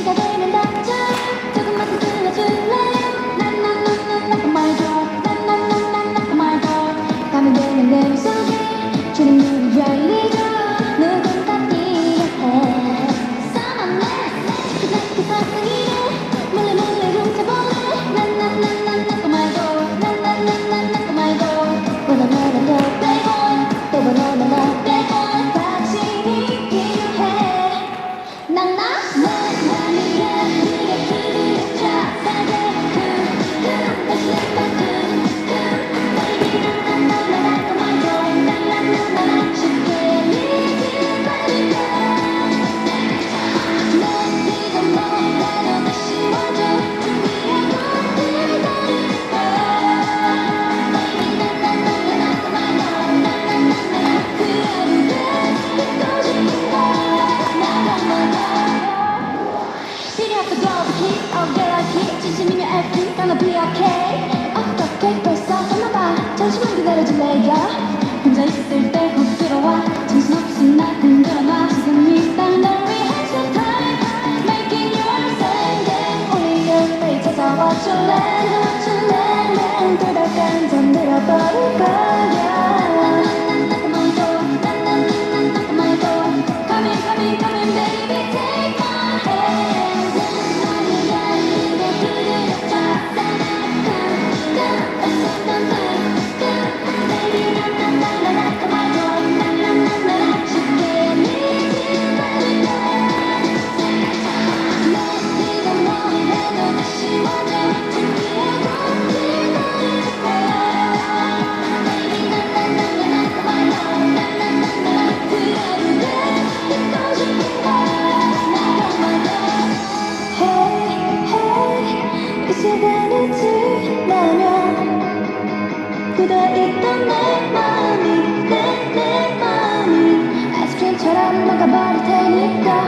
시가 흐르는 gonna be okay 어떻게 벌써 됐나봐. 잠시만 기다려줄래요? 혼자 있을 때꼭 들어와. 정신없이 날 흔들어놔 지금이 딱널 위한 show time Making your 생각 우리 옆에 찾아와 줄래? 줄래? 돌아간 잠 들어버릴 거 굳어있던 내 마음이 내, 내 마음이. 아이스크림처럼 녹아버릴 테니까